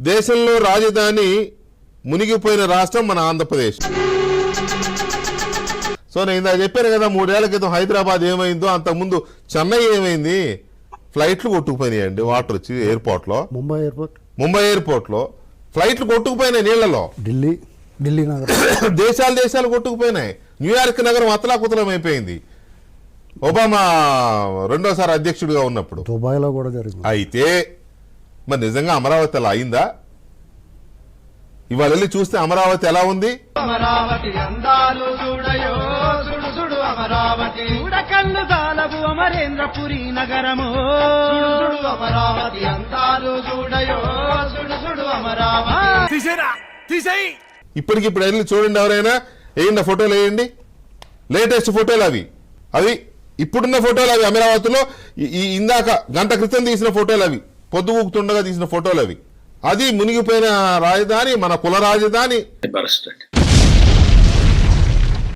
దేశంలో రాజధాని మునిగిపోయిన రాష్ట్రం మన ఆంధ్రప్రదేశ్. సో నేను ఇందాక చెప్పాను కదా మూడేళ్ళ క్రితం హైదరాబాద్ ఏమైందో అంతకుముందు చెన్నై ఏమైంది? ఫ్లైట్లు కొట్టుకుపోయినాయండి వాటర్ వచ్చి ఎయిర్పోర్ట్లో. ముంబై ఎయిర్పోర్ట్. ముంబై ఎయిర్పోర్ట్లో. ఫ్లైట్లు కొట్టుకుపోయినాయి నీళ్ళలో ఢిల్లీ ఢిల్లీ నగరం. దేశాలు దేశాలు కొట్టుకుపోయినాయి. న్యూయార్క్ నగరం అతలాకుతలం అయిపోయింది. ఒబామా రెండోసారి అధ్యక్షుడిగా ఉన్నప్పుడు. దుబాయ్లో కూడా జరిగింది. అయితే మరి నిజంగా అమరావతి అలా అయిందా? ఇవాళ వెళ్ళి చూస్తే అమరావతి ఎలా ఉంది? అమరావతి అందాలు చూడయో సుడు సుడు అమరావతి. చూడకళ్ళు దాలవు అమరేంద్రపురి నగరము. సుడు సుడు అమరావతి అందాలు చూడయో సుడు సుడు అమరావతి. ఇప్పటికిప్పుడు వెళ్ళి చూడండి ఎవరైనా. వేయండి ఫోటోలు వేయండి. లేటెస్ట్ ఫోటోలు అవి. అవి ఇప్పుడున్న ఫోటోలు అవి అమరావతిలో. ఇందాక గంట క్రితం తీసిన ఫోటోలు అవి. పొద్దు ఊగుతుండగా తీసిన ఫోటోలు అవి. అది మునిగిపోయిన రాజధాని మన కుల రాజధాని. పరిస్థితి.